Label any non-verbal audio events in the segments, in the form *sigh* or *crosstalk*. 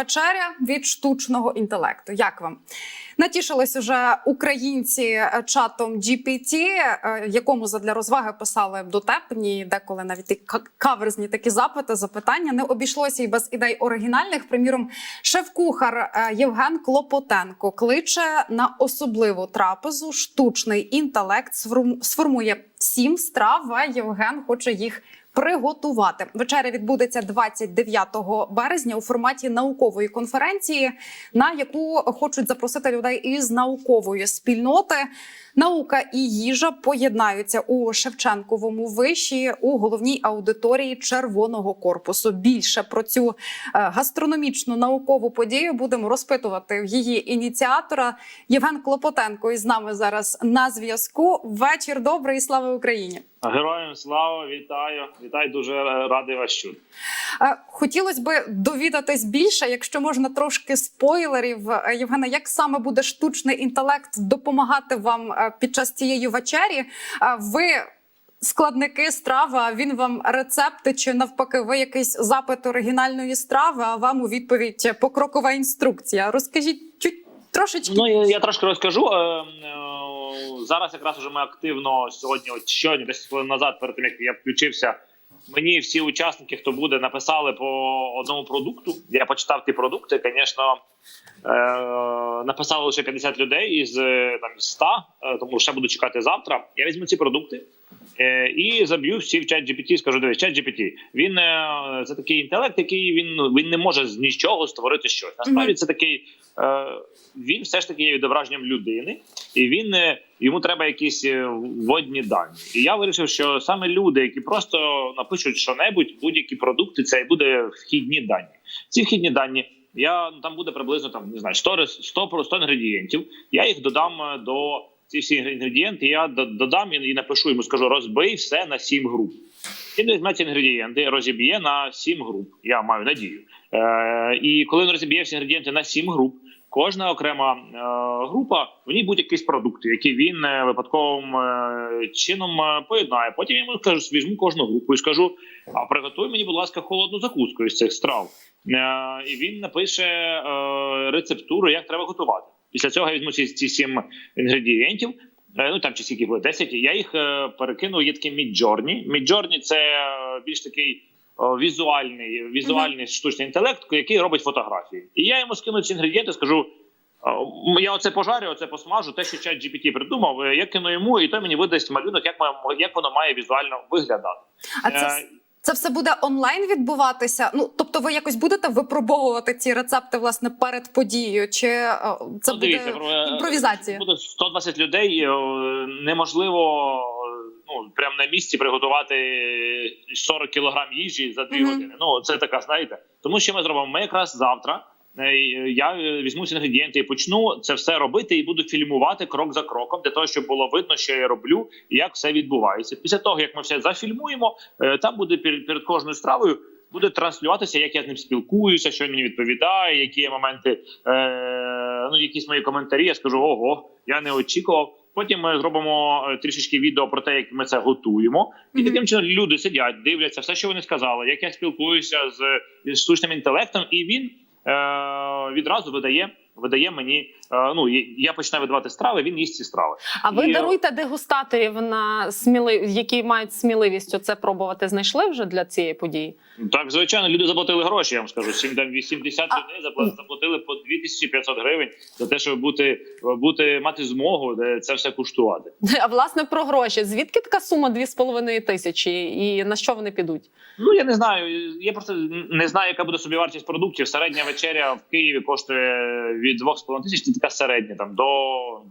Вечеря від штучного інтелекту. Як вам натішились уже українці е, чатом GPT, е, якому задля розваги писали дотепні, деколи навіть і ка- каверзні такі запити, запитання. Не обійшлося і без ідей оригінальних. Приміром, шеф-кухар е, Євген Клопотенко кличе на особливу трапезу. Штучний інтелект сформ- сформує сім страв. А Євген хоче їх приготувати. Вечеря відбудеться 29 березня у форматі наукової конференції, на яку хочуть запросити людей із наукової спільноти. Наука і їжа поєднаються у Шевченковому виші у головній аудиторії Червоного корпусу. Більше про цю е, гастрономічну наукову подію будемо розпитувати її ініціатора. Євген Клопотенко із нами зараз на зв'язку. Вечір добрий і слава Україні. Героям слава, вітаю! Вітаю, дуже радий вас чути. Е, Хотілося би довідатись більше, якщо можна трошки спойлерів. Е, Євгена, як саме буде штучний інтелект допомагати вам е, під час цієї вечері? Ви складники страви, він вам рецепти, чи навпаки, ви якийсь запит оригінальної страви, а вам у відповідь покрокова інструкція. Розкажіть чуть трошечки. Ну я, я трошки розкажу. Е, е, зараз якраз уже ми активно сьогодні, от щойно, десь хвилин назад, перед тим як я включився. Мені всі учасники, хто буде, написали по одному продукту. Я почитав ті продукти. Звісно, написали лише 50 людей із е, там 100, е, тому ще буду чекати завтра. Я візьму ці продукти е, і заб'ю всі в чат GPT, Скажу, дивись, чат GPT, Він е, це такий інтелект, який він ну, він не може з нічого створити щось. Насправді це такий. Е, він все ж таки є відображенням людини, і він е, йому треба якісь вводні дані. І я вирішив, що саме люди, які просто напишуть що-небудь, будь-які продукти, це і буде вхідні дані. Ці вхідні дані. Я ну, там буде приблизно там не знаю 100, рес- 100, 100 інгредієнтів. Я їх додам е, до ці всі інгредієнти. Я додам і напишу йому, скажу, розбий все на 7 груп. Він візьме ці інгредієнти, розіб'є на 7 груп. Я маю надію. Е, і коли він розіб'є всі інгредієнти на 7 груп, кожна окрема е, група в ній будуть якісь продукти, які він е, випадковим е, чином поєднає. Потім йому скажу, візьму кожну групу і скажу: а приготуй мені, будь ласка, холодну закуску із цих страв. І він напише рецептуру, як треба готувати. Після цього я візьму ці, ці сім інгредієнтів. Ну там чи скільки буде 10, Я їх е, перекину. Є такий Midjourney. Midjourney – це більш такий візуальний, візуальний штучний інтелект, який робить фотографії. І я йому скину ці інгредієнти, скажу. Я оце пожарю, оце посмажу. Те, що чат GPT придумав, е, я кину йому, і той мені видасть малюнок, як має- як воно має візуально виглядати. А це, Е, це все буде онлайн відбуватися? Ну тобто, ви якось будете випробовувати ці рецепти власне перед подією? Чи е, це Ну, дивіться, про- імпровізація? Буде 120 людей. е, Неможливо е, ну прямо на місці приготувати 40 кілограм їжі за 2 Мгм. години. Ну це така, знаєте. Тому що ми зробимо. Ми якраз завтра. е, Я е, візьму ці інгредієнти і почну це все робити, і буду фільмувати крок за кроком для того, щоб було видно, що я роблю і як все відбувається. Після того як ми все зафільмуємо, е, там буде перед, перед кожною стравою. Буде транслюватися, як я з ним спілкуюся, що він мені відповідає, які моменти, е, ну якісь мої коментарі. Я скажу, ого, я не очікував. Потім ми зробимо е, трішечки відео про те, як ми це готуємо, і Мгм. таким чином люди сидять, дивляться все, що вони сказали, як я спілкуюся з, штучним інтелектом, і він е, відразу видає. Видає мені, ну я починаю видавати страви. Він їсть ці страви. А ви І- даруйте дегустаторів на сміли... які мають сміливість оце пробувати. Знайшли вже для цієї події? Так, звичайно, люди заплатили гроші. Я вам скажу. Сім- там 80 А- людей запла- заплатили по 2500 гривень за те, щоб бути, бути мати змогу де це все куштувати. А власне про гроші. Звідки така сума 2,5 тисячі і на що вони підуть? Ну я не знаю. Я просто не знаю, яка буде собівартість продуктів. Середня вечеря в Києві коштує від 2,5 тисяч. Така середня, там до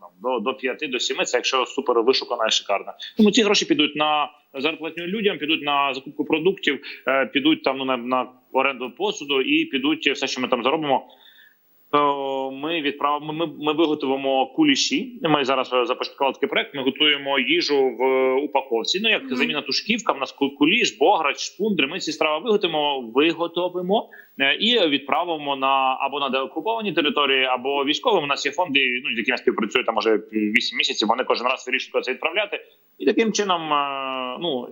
там, до, до 5, до 7, Це якщо супер вишукана і шикарна. Тому ці гроші підуть на зарплатню людям, підуть на закупку продуктів, е, підуть там ну, на, на оренду посуду і підуть все, що ми там заробимо. То ми відправимо. Ми, ми виготовимо куліші. Ми зараз е, започаткували такий проект. Ми готуємо їжу в е, упаковці. Ну як Мгм. заміна тушківка. В нас куліш, бограч, шпундри. Ми ці страви виготовимо, виготовимо е, і відправимо на або на деокуповані території, або військовим. У нас є фонди, ну з якими співпрацює там може 8 місяців. Вони кожен раз вирішують це відправляти, і таким чином, ну.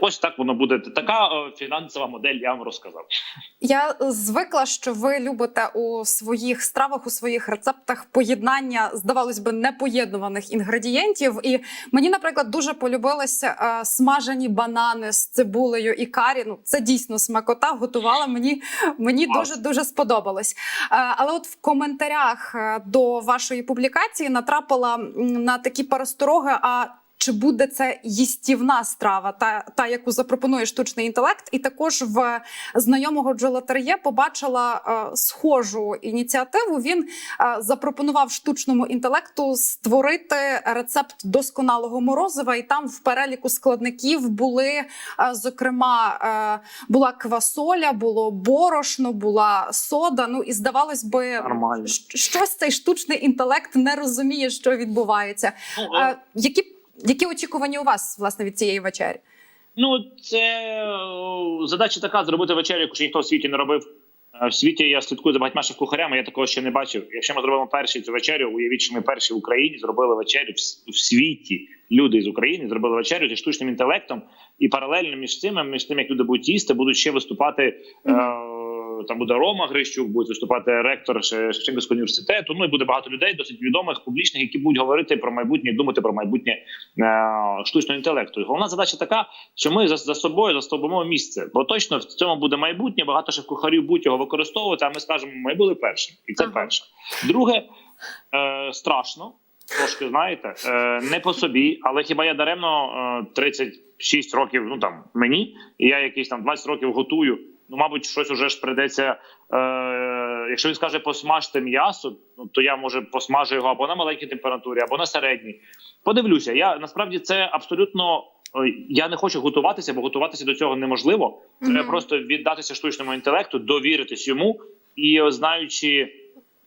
Ось так воно буде. Така е, фінансова модель. Я вам розказав. Я звикла, що ви любите у своїх стравах, у своїх рецептах поєднання, здавалось би, непоєднуваних інгредієнтів. І мені, наприклад, дуже полюбилися е, смажені банани з цибулею і карі. Ну, це дійсно смакота. Готувала мені, мені Клас. дуже дуже сподобалось. Е, але от в коментарях до вашої публікації натрапила на такі перестороги. А чи буде це їстівна страва, та, та яку запропонує штучний інтелект, і також в знайомого Джола Тер'є побачила е, схожу ініціативу. Він е, запропонував штучному інтелекту створити рецепт досконалого морозива, і там в переліку складників були е, зокрема е, була квасоля, було борошно, була сода. Ну і здавалось би, Нормально. щось цей штучний інтелект не розуміє, що відбувається. Ну, Е, які, які очікування у вас власне від цієї вечері? Ну, це е, задача така зробити вечерю, яку ще ніхто в світі не робив. Е, В світі я слідкую за багатьма шеф-кухарями, я такого ще не бачив. Якщо ми зробимо перші цю вечерю, уявіть, що ми перші в Україні зробили вечерю в, світі. Люди з України зробили вечерю зі штучним інтелектом, і паралельно між цими, між тим, як люди будуть їсти, будуть ще виступати. Е, там буде Рома Грищук, буде виступати ректор Ше- Шевченківського університету. Ну і буде багато людей, досить відомих, публічних, які будуть говорити про майбутнє, думати про майбутнє е, штучного інтелекту. І головна задача така, що ми за, за собою застовбимо місце, бо точно в цьому буде майбутнє. Багато шеф-кухарів будуть його використовувати. А ми скажемо, ми були перші, і це Ага. перше. Друге, е, страшно. Трошки знаєте, е, не по собі, але хіба я даремно е, 36 років, ну там мені, і я якісь там 20 років готую. Ну, мабуть, щось уже ж придеться. Е, якщо він скаже посмажте м'ясо, ну то я може посмажу його або на маленькій температурі, або на середній. Подивлюся, я насправді це абсолютно. е, Я не хочу готуватися, бо готуватися до цього неможливо. Треба Мгм. просто віддатися штучному інтелекту, довіритись йому і е, знаючи.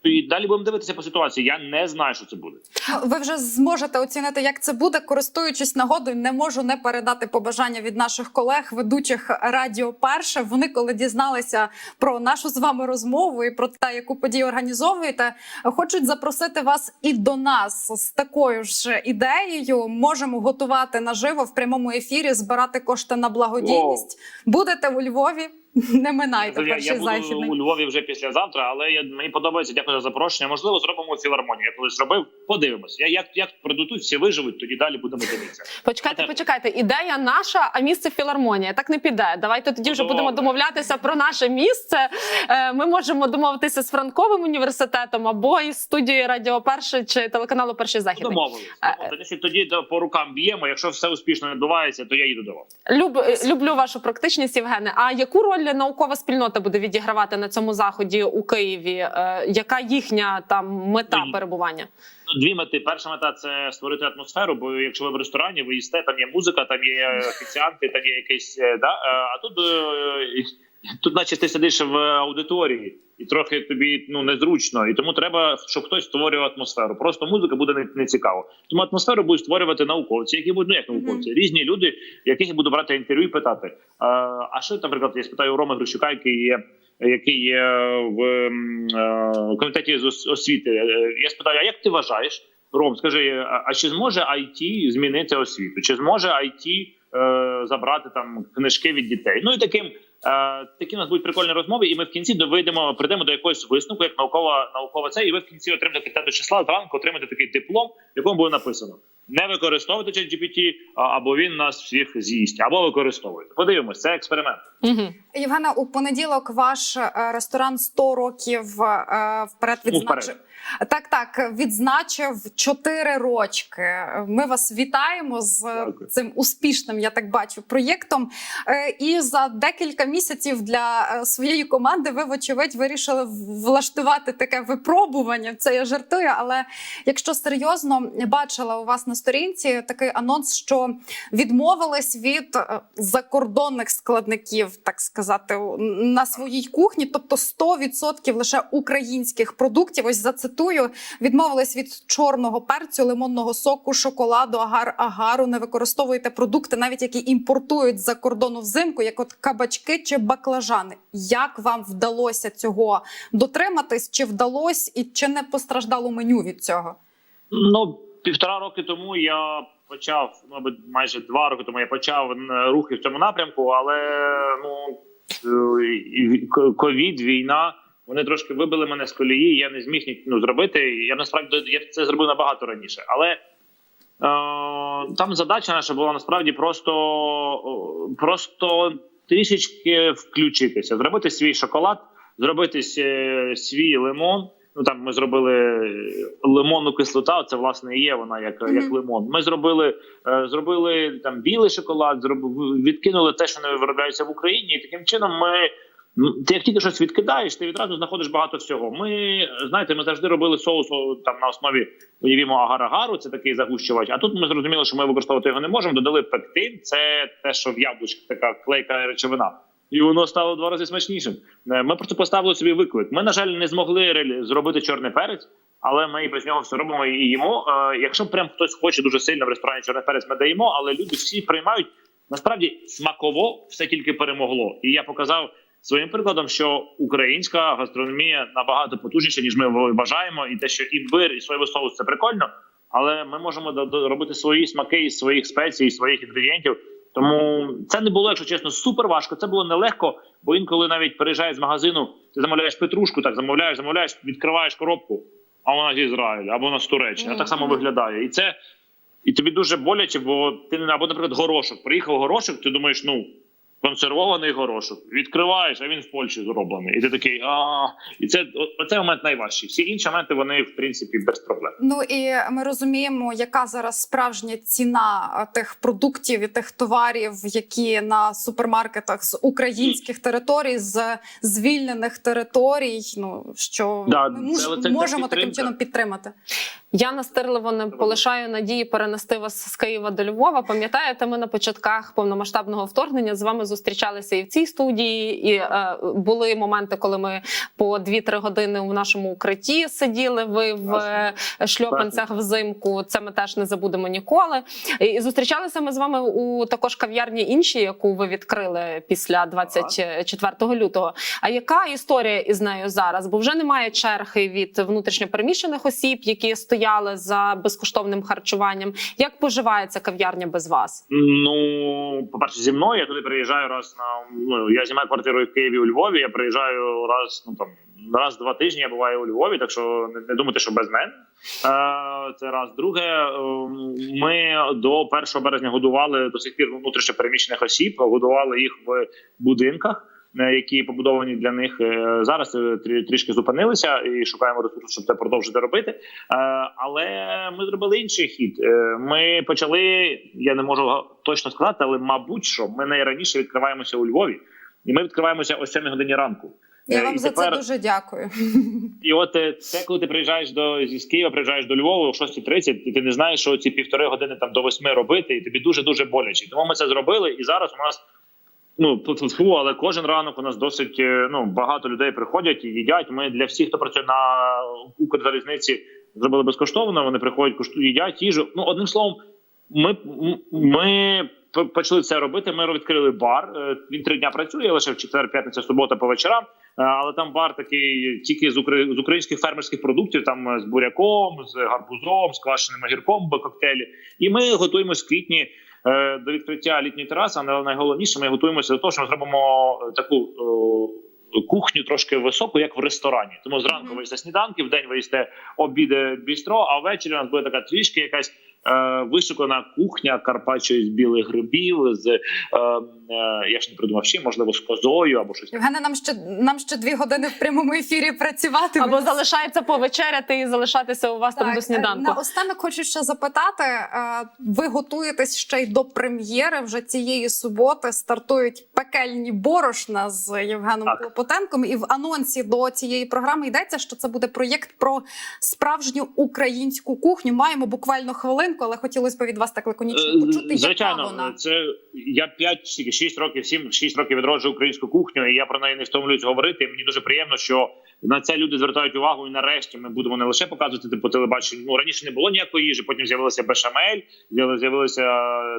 І далі будемо дивитися по ситуації. Я не знаю, що це буде. Ви вже зможете оцінити, як це буде, користуючись нагодою. Не можу не передати побажання від наших колег, ведучих радіо. Перше вони, коли дізналися про нашу з вами розмову і про те, яку подію організовуєте, хочуть запросити вас і до нас з такою ж ідеєю. Можемо готувати наживо в прямому ефірі, збирати кошти на благодійність. Будете у Львові. *laughs* Не минайте я, я перший буду західний. у Львові вже післязавтра, але я, мені подобається. Дякую за запрошення. Можливо, зробимо філармонію. Я колись зробив. Подивимось. Я як, як продадуть, всі виживуть, тоді далі будемо дивитися. Почекайте, почекайте. Ідея наша, а місце філармонія. Так не піде. Давайте тоді вже Добре. будемо домовлятися про наше місце. Е, Ми можемо домовитися з Франковим університетом або із студією Радіо Перше чи телеканалу Перший західний. Домовились. Е, Тоді, тоді по рукам б'ємо. Якщо все успішно відбувається, то я їду до вас. Люб, люблю вашу практичність, Євгене. А яку роль наукова спільнота буде відігравати на цьому заході у Києві? Е, Яка їхня там мета перебування? Ну, дві мети. Перша мета це створити атмосферу. Бо якщо ви в ресторані, ви їсте, там є музика, там є офіціанти, там є якийсь е, да. е, А тут тут, наче ти сидиш в аудиторії, і трохи тобі ну незручно. І тому треба, щоб хтось створював атмосферу. Просто музика буде не, не цікаво. Тому атмосферу будуть створювати науковці, які будуть ну як науковці, різні люди, яких я буду брати інтерв'ю і питати. Е, А що, наприклад, я спитаю у Роми Грищука, який є. Який є в е, комітеті з освіти, Е, я спитаю: а як ти вважаєш, Ром, скажи, а, а чи зможе IT змінити освіту? Чи зможе IT е, забрати там книжки від дітей? Ну і таким. Е, такі у нас будуть прикольні розмови, і ми в кінці доведемо, прийдемо до якогось висновку, як наукова наукова це, і ви в кінці отримаєте 5 числа зранку отримаєте такий диплом, в якому буде написано: не використовуйте ChatGPT, або він нас всіх з'їсть, або використовуйте. Подивимось, це експеримент. Угу. Євгена, у понеділок ваш е, ресторан 100 років е, вперед Ну, відзначив. Так, так, відзначив 4 рочки. Ми вас вітаємо з Дякую. цим успішним, я так бачу, проєктом. Е, І за декілька місяців для е, своєї команди ви, вочевидь, вирішили влаштувати таке випробування. Це я жартую. Але якщо серйозно бачила у вас на сторінці такий анонс, що відмовились від е, закордонних складників, так сказати, на своїй кухні, тобто 100% лише українських продуктів. Ось зацитую: відмовились від чорного перцю, лимонного соку, шоколаду, агар, агару. Не використовуйте продукти, навіть які імпортують з-за кордону взимку, як от кабачки чи баклажани. Як вам вдалося цього дотриматись? Чи вдалось і чи не постраждало меню від цього? Ну, півтора роки тому я почав, мабуть, майже два роки тому я почав рухи в цьому напрямку, але ну е, ковід, війна. Вони трошки вибили мене з колії. Я не зміг ні- ну, зробити. Я насправді я це зробив набагато раніше. Але е, там задача наша була насправді просто, просто трішечки включитися, зробити свій шоколад, зробити свій лимон. Ну там ми зробили лимонну кислота. Це власне і є вона як, як лимон. Ми зробили, е, зробили там білий шоколад, зробили, відкинули те, що не виробляється в Україні, і таким чином ми. Ну, Ти як тільки щось відкидаєш, ти відразу знаходиш багато всього. Ми знаєте, ми завжди робили соус там на основі уявімо агар-агару, це такий загущувач. А тут ми зрозуміли, що ми використовувати його не можемо. Додали пектин, це те, що в яблучках така клейка речовина. І воно стало два рази смачнішим. Е, Ми просто поставили собі виклик. Ми, на жаль, не змогли зробити чорний перець, але ми без нього все робимо і їмо. Е, Якщо прям хтось хоче дуже сильно в ресторані чорний перець, ми даємо, але люди всі приймають. Насправді смаково все тільки перемогло. І я показав своїм прикладом, що українська гастрономія набагато потужніша, ніж ми вважаємо, і те, що імбир і соєвий соус це прикольно. Але ми можемо робити свої смаки із своїх спецій, із своїх інгредієнтів. Тому це не було, якщо чесно, супер важко. Це було нелегко, бо інколи навіть переїжджаєш з магазину, ти замовляєш петрушку, так замовляєш, замовляєш, відкриваєш коробку, а вона з Ізраїля або вона з Туреччини. Вона Так само виглядає. І це і тобі дуже боляче, бо ти або, наприклад, горошок. Приїхав горошок, ти думаєш, ну. Консервований горошок відкриваєш, а він в Польщі зроблений, і ти такий а і це оцей момент найважчий. Всі інші моменти вони в принципі без проблем. Ну і ми розуміємо, яка зараз справжня ціна тих продуктів і тих товарів, які на супермаркетах з українських територій, з звільнених територій. Ну що Да, ми це- це- це можемо таким чином підтримати. Я настирливо не полишаю надії перенести вас з Києва до Львова. Пам'ятаєте, ми на початках повномасштабного вторгнення з вами зустрічалися і в цій студії, і е, були моменти, коли ми по 2-3 години в нашому укритті сиділи. Ви в е, шльопанцях взимку. Це ми теж не забудемо ніколи. І, зустрічалися ми з вами у також кав'ярні іншій, яку ви відкрили після 24 лютого. А яка історія із нею зараз? Бо вже немає черги від внутрішньопереміщених осіб, які стояли за безкоштовним харчуванням. Як поживається кав'ярня без вас? Ну, по-перше, зі мною я туди приїжджаю раз на ну, я знімаю квартиру в Києві у Львові. Я приїжджаю раз, ну там раз в два тижні. Я буваю у Львові, так що не, не думайте, що без мене. Е, це раз. Друге, е, ми до 1 березня годували до сих пір внутрішньо переміщених осіб, годували їх в будинках. Е, Які побудовані для них Е, зараз е, трі- трішки зупинилися і шукаємо ресурсу, щоб це продовжити робити. Але ми зробили інший хід. Ми почали. Я не можу точно сказати, але мабуть, що ми найраніше відкриваємося у Львові, і ми відкриваємося о 7 годині ранку. Я вам і за тепер- це дуже дякую. і от це коли ти приїжджаєш до з Києва, приїжджаєш до Львова о 6.30, і ти не знаєш, що ці півтори години там до восьми робити, і тобі дуже дуже боляче. Тому ми це зробили. І зараз у нас ну тьфу-тьфу, але кожен ранок у нас досить е, ну багато людей приходять і їдять. Ми для всіх, хто працює на Укрзалізниці, зробили безкоштовно. Вони приходять, куштують, їдять їжу. Ну одним словом, ми, ми почали це робити. Ми відкрили бар. Е, Він три дня працює лише в четвер, п'ятниця, субота по вечорам. Е, Але там бар такий тільки з з українських фермерських продуктів, там з буряком, з гарбузом, з квашеним огірком, коктейлі. І ми готуємось в квітні до відкриття літньої тераси. Але найголовніше, ми готуємося до того, що ми зробимо е, таку. е, Кухню трошки високу, як в ресторані. Тому зранку ви їсте сніданки, в день ви їсте обіди бістро, а ввечері у нас буде така трішки якась е, вишукана кухня Карпаччо з білих грибів, з е, е, я ж не придумав ще, можливо, з козою або щось. Євгене, нам ще нам ще дві години в прямому ефірі працювати. Або залишається повечеряти і залишатися у вас там до е, сніданку. Наостанок хочу ще запитати: е, ви готуєтесь ще й до прем'єри вже цієї суботи. Стартують пекельні борошна з Євгеном Так. Клопотенком. І в анонсі до цієї програми йдеться, що це буде проєкт про справжню українську кухню. Маємо буквально хвилинку, але хотілося б від вас так лаконічно Е, почути. Звичайно, яка вона це я 5 скільки, 6 років, 7, 6 років відроджую українську кухню, і я про неї не втомлююсь говорити. І Мені дуже приємно, що на це люди звертають увагу. І нарешті ми будемо не лише показувати по телебаченню. Ну раніше не було ніякої їжі. Потім з'явилася бешамель, з'яви- з'явилися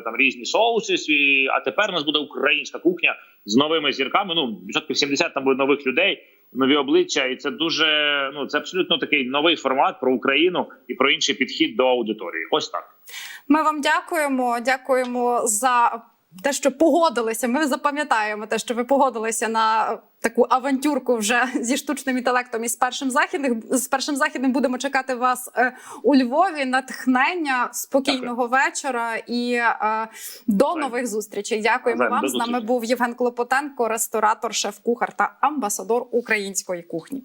там різні соуси. А тепер у нас буде українська кухня з новими зірками. Ну відсотків 70 там буде нових людей. Нові обличчя, і це дуже ну це абсолютно такий новий формат про Україну і про інший підхід до аудиторії. Ось так. Ми вам дякуємо. Дякуємо за те, що погодилися. Ми запам'ятаємо те, що ви погодилися на таку авантюрку вже *laughs* зі штучним інтелектом і з першим західним. З першим західним будемо чекати вас е, у Львові. Натхнення, спокійного вечора і е, до Навзаєм. нових зустрічей. Дякуємо Навзаєм. вам. З нами був Євген Клопотенко, ресторатор, шеф-кухар та амбасадор української кухні.